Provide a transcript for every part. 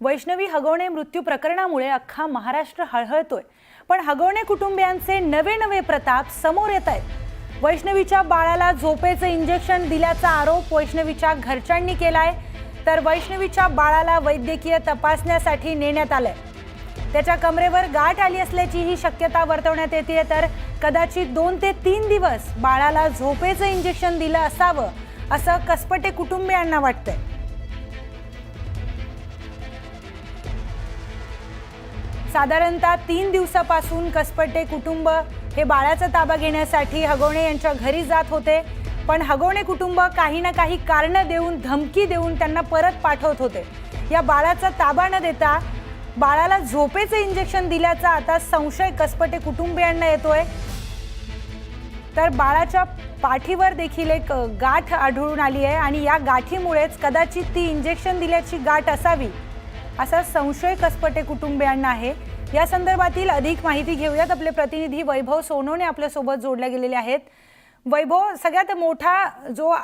वैष्णवी हगवणे मृत्यू प्रकरणामुळे अख्खा महाराष्ट्र हळहळतोय. पण हगवणे कुटुंबियांचे नवे नवे प्रताप समोर येत आहेत. वैष्णवीच्या बाळाला झोपेचं इंजेक्शन दिल्याचा आरोप वैष्णवीच्या घरच्यांनी केलाय. तर वैष्णवीच्या बाळाला वैद्यकीय तपासण्यासाठी नेण्यात आलंय. त्याच्या कमरेवर गाठ आली असल्याची ही शक्यता वर्तवण्यात येते तर कदाचित दोन ते तीन दिवस बाळाला झोपेचं इंजेक्शन दिलं असावं असं कसपटे कुटुंबियांना वाटतंय. साधारणतः तीन दिवसापासून कसपटे कुटुंब हे बाळाचा ताबा घेण्यासाठी हगवणे यांच्या घरी जात होते. पण हगवणे कुटुंब काही ना काही कारणं देऊन धमकी देऊन त्यांना परत पाठवत होते. या बाळाचा ताबा न देता बाळाला झोपेचे इंजेक्शन दिल्याचा आता संशय कसपटे कुटुंबियांना येतोय. तर बाळाच्या पाठीवर देखील एक गाठ आढळून आली आहे आणि या गाठीमुळेच कदाचित ती इंजेक्शन दिल्याची गाठ असावी. असा संशय कसपटे कुटुंबियांना आहे. या संदर्भातील अधिक माहिती घेऊयात. आपले प्रतिनिधी वैभव सोनवणे आपल्यासोबत जोडल्या गेलेले आहेत. वैभव सगळ्यात मोठा जो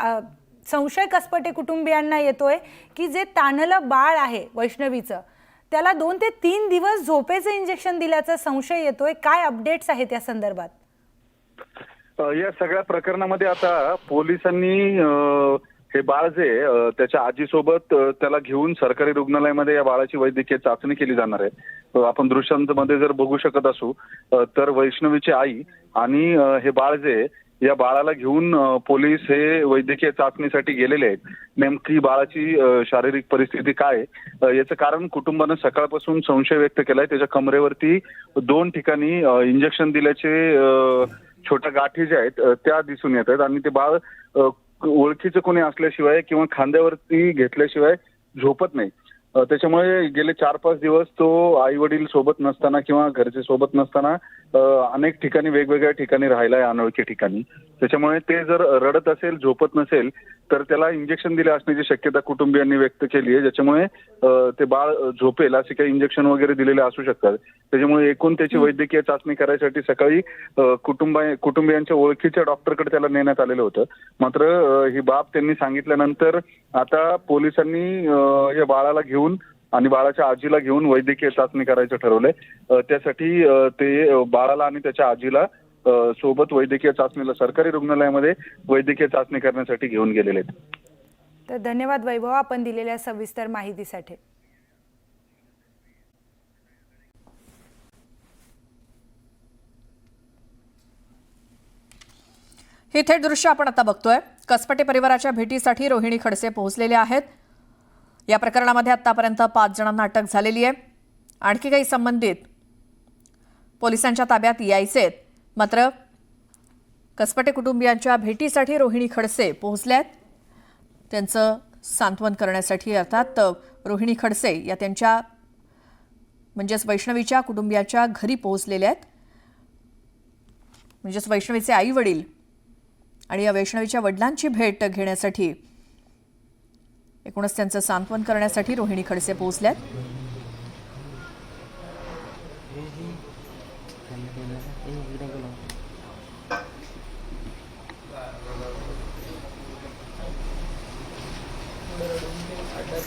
संशय कसपटे कुटुंबियांना येतोय की जे तानलं बाळ आहे वैष्णवीचं त्याला दोन ते तीन दिवस झोपेचं इंजेक्शन दिल्याचा संशय येतोय. काय अपडेट्स आहेत या संदर्भात? या सगळ्या प्रकरणामध्ये आता पोलिसांनी हे बाळ जे त्याच्या आजीसोबत त्याला घेऊन सरकारी रुग्णालयामध्ये या बाळाची वैद्यकीय चाचणी केली जाणार आहे. आपण दृश्यांमध्ये जर बघू शकत असू तर वैष्णवीची आई आणि हे बाळ जे या बाळाला घेऊन पोलीस हे वैद्यकीय चाचणीसाठी गेलेले आहेत. नेमकी बाळाची शारीरिक परिस्थिती काय याचं कारण कुटुंबानं सकाळपासून संशय व्यक्त केलाय. त्याच्या कमरेवरती दोन ठिकाणी इंजेक्शन दिल्याचे छोट्या गाठी ज्या आहेत त्या दिसून येत आहेत आणि ते बाळ ओळखीचं कोणी असल्याशिवाय किंवा खांद्यावरती घेतल्याशिवाय झोपत नाही. त्याच्यामुळे गेले चार पाच दिवस तो आई वडील सोबत नसताना किंवा घरचे सोबत नसताना अनेक ठिकाणी वेगवेगळ्या ठिकाणी राहिलाय अनोळखी ठिकाणी. त्याच्यामुळे ते जर रडत असेल झोपत नसेल तर त्याला इंजेक्शन दिले असण्याची शक्यता कुटुंबियांनी व्यक्त केली आहे ज्याच्यामुळे ते बाळ झोपेल असे काही इंजेक्शन वगैरे दिलेले असू शकतात. त्याच्यामुळे एकूण त्याची वैद्यकीय चाचणी करायसाठी सकाळी कुटुंबा कुटुंबियांच्या ओळखीच्या डॉक्टरकडे त्याला नेण्यात आलेलं होतं. मात्र ही बाब त्यांनी सांगितल्यानंतर आता पोलिसांनी या बाळाला घेऊन आणि बाळाच्या आजीला घेऊन वैद्यकीय चाचणी करायचं ठरवलंय. त्यासाठी ते बाळाला आणि त्याच्या आजीला सोबत वैद्यकीय चाचणीला सरकारी रुग्णालयामध्ये वैद्यकीय चाचणी करण्यासाठी घेऊन गेलेले आहेत. तर धन्यवाद वैभव आपण दिलेल्या सविस्तर माहितीसाठी. हे थेट दृश्य आपण आता बघतोय. कसपटे परिवाराच्या भेटीसाठी रोहिणी खडसे पोहोचलेले आहेत. या प्रकरणामध्ये आतापर्यंत पाच जणांना अटक झालेली आहे. आणखी काही संबंधित पोलिसांच्या ताब्यात यायचेत मात्र कसपटे कुटुंबियांच्या भेटीसाठी रोहिणी खडसे पोहोचल्यात. त्यांचं सांत्वन करण्यासाठी अर्थात रोहिणी खडसे या त्यांच्या म्हणजेच वैष्णवीच्या कुटुंबियाच्या घरी पोहोचलेल्या आहेत. म्हणजेच वैष्णवीचे आई वडील आणि या वैष्णवीच्या वडिलांची भेट घेण्यासाठी एकूणच त्यांचं सांत्वन करण्यासाठी रोहिणी खडसे पोहोचल्यात.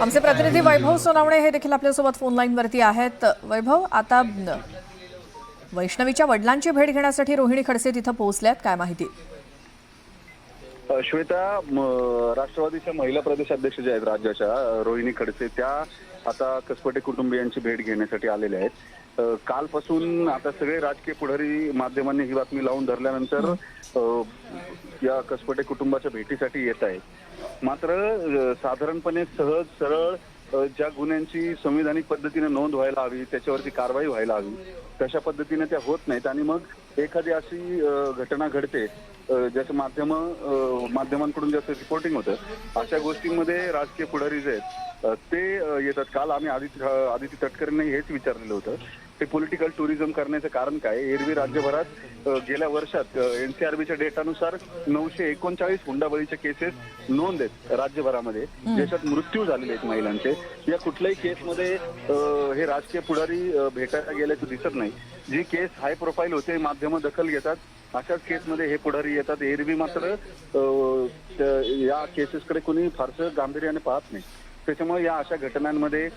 आमचे प्रतिनिधी वैभव सोनावणे हे देखील आपल्यासोबत फोन लाईनवरती आहेत. वैभव आता वैष्णवीच्या वडिलांची भेट घेण्यासाठी रोहिणी खडसे तिथं पोहोचल्यात काय माहिती? श्वेता राष्ट्रवादीच्या महिला प्रदेशाध्यक्ष ज्या आहेत राज्याच्या रोहिणी खडसे त्या आता कसपटे कुटुंबियांची भेट घेण्यासाठी आलेल्या आहेत. कालपासून आता सगळे राजकीय पुढारी माध्यमांनी ही बातमी लावून धरल्यानंतर अ, या कसपटे कुटुंबाच्या भेटीसाठी येत आहे मात्र साधारणपणे सहज सरळ ज्या गुन्ह्यांची संविधानिक पद्धतीने नोंद व्हायला हवी त्याच्यावरती कारवाई व्हायला हवी तशा पद्धतीने त्या होत नाहीत. आणि मग एखादी अशी घटना घडते ज्याचं माध्यम माध्यमांकडून ज्याचं रिपोर्टिंग होतं अशा गोष्टींमध्ये राजकीय पुढारी जे आहेत ते येतात. काल आम्ही आदित्य आदित्य तटकरेंना हेच विचारलेलं होतं ते पॉलिटिकल टुरिझम करण्याचं कारण काय? एरवी राज्यभरात गेल्या वर्षात एनसीआरबीच्या डेटानुसार नऊशे एकोणचाळीस हुंडाबळीच्या केसेस नोंद आहेत राज्यभरामध्ये. ज्याच्यात मृत्यू झालेले आहेत महिलांचे. या कुठल्याही केसमध्ये हे राजकीय पुढारी भेटायला गेल्याचं दिसत नाही. जी केस हाय प्रोफाईल होते माध्यम दखल घेतात. अशाच केसमध्ये हे पुढारी येतात. एरवी मात्र या केसेसकडे कोणी फारसं गांभीर्याने पाहत नाही. त्याच्यामुळे या अशा घटनांमध्ये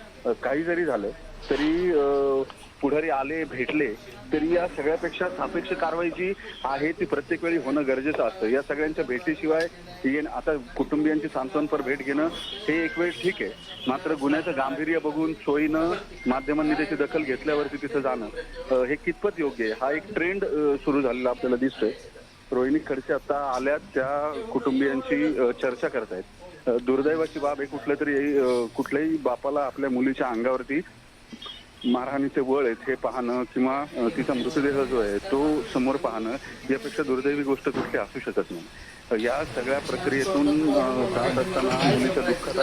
काही जरी झालं तरी पुढारी आले भेटले तरी या सगळ्यापेक्षा सापेक्ष कारवाई जी आहे ती प्रत्येक वेळी होणं गरजेचं असतं. या सगळ्यांच्या भेटीशिवाय आता कुटुंबियांची सांत्वनपर भेट घेणं हे एक वेळ ठीक आहे. मात्र गुन्ह्याचं गांभीर्य बघून सोयीनं माध्यमांनी त्याची दखल घेतल्यावरती तिथं जाणं हे कितपत योग्य आहे? हा एक ट्रेंड सुरू झालेला आपल्याला दिसतोय. रोहिणी खडसे आता आल्या त्या कुटुंबियांची चर्चा करतायत. आहेत दुर्दैवाची बाब आहे कुठल्या तरी कुठल्याही बापाला आपल्या मुलीच्या अंगावरती मारहाणीचे वळ आहेत हे पाहणं किंवा तिचा मृतदेह जो आहे तो समोर पाहणं यापेक्षा दुर्दैवी गोष्ट कुठली असू शकत नाही. या सगळ्या प्रक्रियेतून जात असताना मुलीच्या दुःखात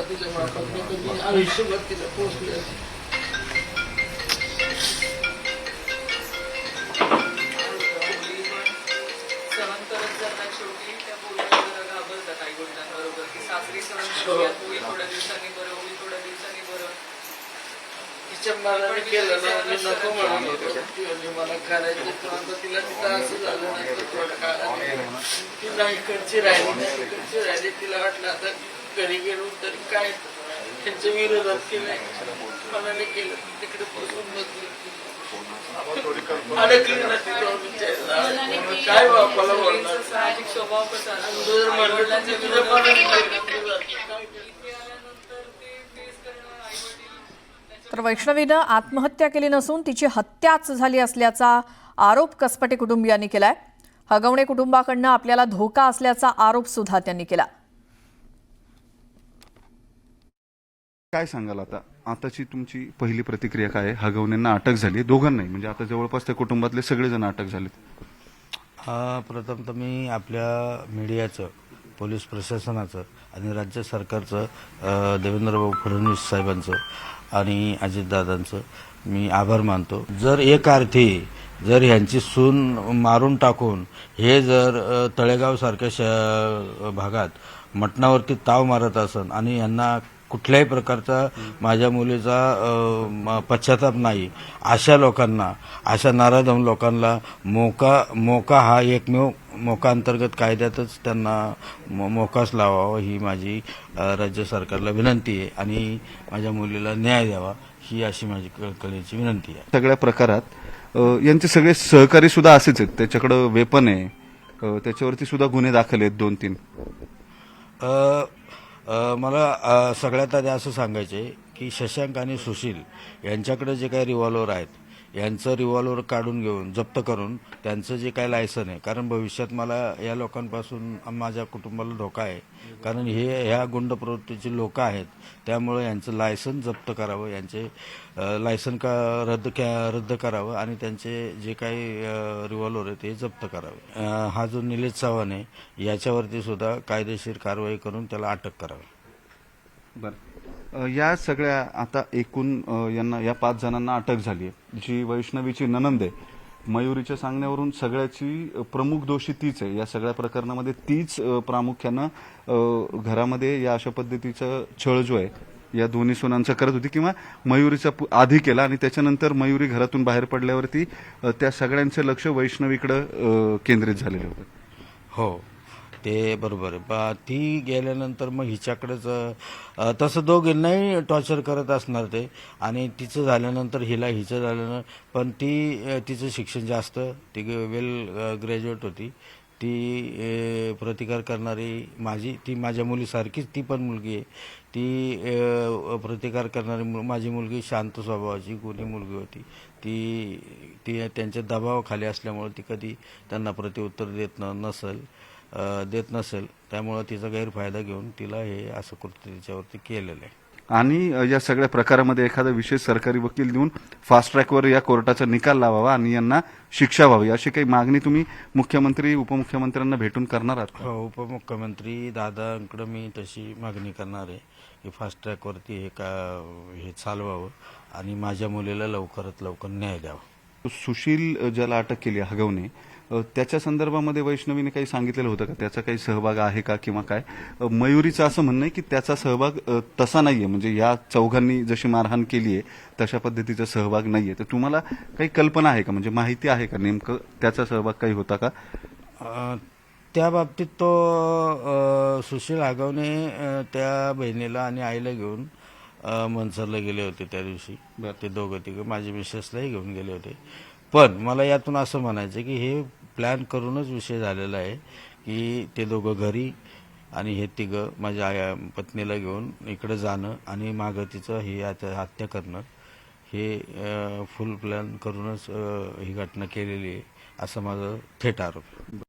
दिवसांनी बरं होईल थोड्या दिवसांनी बरं. तिच्या मनाने केलं ना मी नको म्हणून होतो ती मला करायचं पण आता तिला तिथं असं झालं ना तर थोडं काळात ती नाही इकडची राहिली नाही इकडची राहिली. तिला वाटलं आता घरी गेलो तरी काय? त्यांच्या विरोधात केलं मनाने केलं. तिकडे बसून बसली. अडकली ना तिथं विचारलं काय बापाला बोलणार? स्वभाव कसा म्हणलं तुझ्या मनाने तर वैष्णवीनं आत्महत्या केली नसून तिची हत्याच झाली असल्याचा आरोप कसपटे कुटुंबियांनी केलाय. हगवणे कुटुंबाकडनं आपल्याला धोका असल्याचा आरोप सुद्धा त्यांनी केला. काय सांगाल आता? आताची तुमची पहिली प्रतिक्रिया काय आहे? हगवण्यांना अटक झाली दोघांनाही म्हणजे आता जवळपास त्या कुटुंबातले सगळेजण अटक झालेत. हा प्रथम तर मी आपल्या मीडियाचं पोलीस प्रशासनाचं आणि राज्य सरकारचं अ, देवेंद्रभाऊ फडणवीस साहेबांचं आणि अजितदादांचं मी आभार मानतो. जर एक अर्थी जर ह्यांची सून मारून टाकून हे जर तळेगावसारख्या श भागात मटणावरती ताव मारत असन आणि यांना कुठल्याही प्रकारचा माझ्या मुलीचा पश्चाताप नाही. अशा लोकांना अशा नाराधम लोकांना मोका मोका हा एकमेव मोका अंतर्गत कायद्यातच त्यांना मोकाच लावावा ही माझी राज्य सरकारला विनंती आहे आणि माझ्या मुलीला न्याय द्यावा ही अशी माझी कळकळीची विनंती आहे. सगळ्या प्रकारात यांचे सगळे सहकारी सुद्धा असेच आहेत. त्याच्याकडं वेपन आहे. त्याच्यावरती सुद्धा गुन्हे दाखल आहेत दोन तीन मला सगळ्यात आधी असं सांगायचं आहे की शशांक आणि सुशील यांच्याकडे जे काही रिव्हॉल्वर आहेत यांचं रिव्हॉल्वर काढून घेऊन जप्त करून त्यांचं जे काही लायसन आहे. कारण भविष्यात मला या लोकांपासून माझ्या कुटुंबाला धोका आहे. कारण हे ह्या गुंड प्रवृत्तीचे लोक आहेत. त्यामुळे यांचं लायसन जप्त करावं यांचे लायसन का रद्द रद्द करावं आणि त्यांचे जे काही रिव्हॉल्वर आहे ते जप्त करावे. हा जो निलेश चव्हाण आहे याच्यावरती सुद्धा कायदेशीर कारवाई करून त्याला अटक करावी. बरं. या सगळ्या आता एकूण यांना या पाच जणांना अटक झाली आहे. जी वैष्णवीची ननंद आहे मयुरीच्या सांगण्यावरून सगळ्याची प्रमुख दोषी तीच आहे. या सगळ्या प्रकरणामध्ये तीच प्रामुख्यानं घरामध्ये या अशा पद्धतीचा छळ जो आहे. या दोन्ही सुनांचा करत होती किंवा मयुरीचा पु- आधी केला आणि त्याच्यानंतर मयुरी घरातून बाहेर पडल्यावरती त्या सगळ्यांचं लक्ष वैष्णवीकडे केंद्रित झालेलं होतं. हो. ते बरोबर. बा ती गेल्यानंतर मग हिच्याकडेच तसं दोघींनाही टॉर्चर करत असणार ते. आणि तिचं झाल्यानंतर हिला हिचं झाल्यानं पण ती तिचं शिक्षण जास्त ती वेल ग्रॅज्युएट होती. ती प्रतिकार करणारी माझी ती माझ्या मुलीसारखीच ती पण मुलगी आहे. ती प्रतिकार करणारी मु- माझी मुलगी शांत स्वभावाची कोणी मुलगी होती. ती ती त्यांच्या दबावाखाली असल्यामुळे ती कधी त्यांना प्रतिउत्तर देत नसेल. देत नसेल त्यामुळं तिचा गैरफायदा घेऊन तिला हे असं कृत्य तिच्यावरती केलेलं आहे आणि या सगळ्या प्रकारामध्ये एखादा विशेष सरकारी वकील देऊन फास्ट ट्रॅकवर या कोर्टाचा निकाल लावावा आणि यांना शिक्षा व्हावी अशी काही मागणी तुम्ही मुख्यमंत्री उपमुख्यमंत्र्यांना भेटून करणार आहात? हो, उपमुख्यमंत्री दादांकडे मी तशी मागणी करणार आहे की फास्ट ट्रॅकवरती हे का हे चालवावं आणि माझ्या मुलीला लवकरात लवकर न्याय द्यावा सुशील ज्याला अटक केली हगवणे त्याच्या संदर्भामध्ये वैष्णवीने काही सांगितलेलं होतं का? त्याचा काही सहभाग आहे का किंवा काय? मयुरीचं असं म्हणणं आहे की त्याचा सहभाग तसा नाहीये. म्हणजे या चौघांनी जशी मारहाण केली आहे तशा पद्धतीचा सहभाग नाहीये. तर तुम्हाला काही कल्पना आहे का? म्हणजे माहिती आहे का? नेमकं त्याचा सहभाग काही होता का? त्या बाबतीत तो सुशील आगवणे अ, त्या बहिणीला आणि आईला घेऊन मनसरला गेले होते त्या दिवशी. ते दोघं तिघं माझ्या मिसेसलाही घेऊन गेले होते. पण मला यातून असं म्हणायचं की हे प्लॅन करूनच विषय झालेला आहे की ते दोघं घरी आणि हे तिघं माझ्या आया पत्नीला घेऊन इकडं जाणं आणि मागं तिचं हे आता हत्या करणं. हे फुल प्लॅन करूनच ही घटना केलेली आहे असं माझं थेट आरोप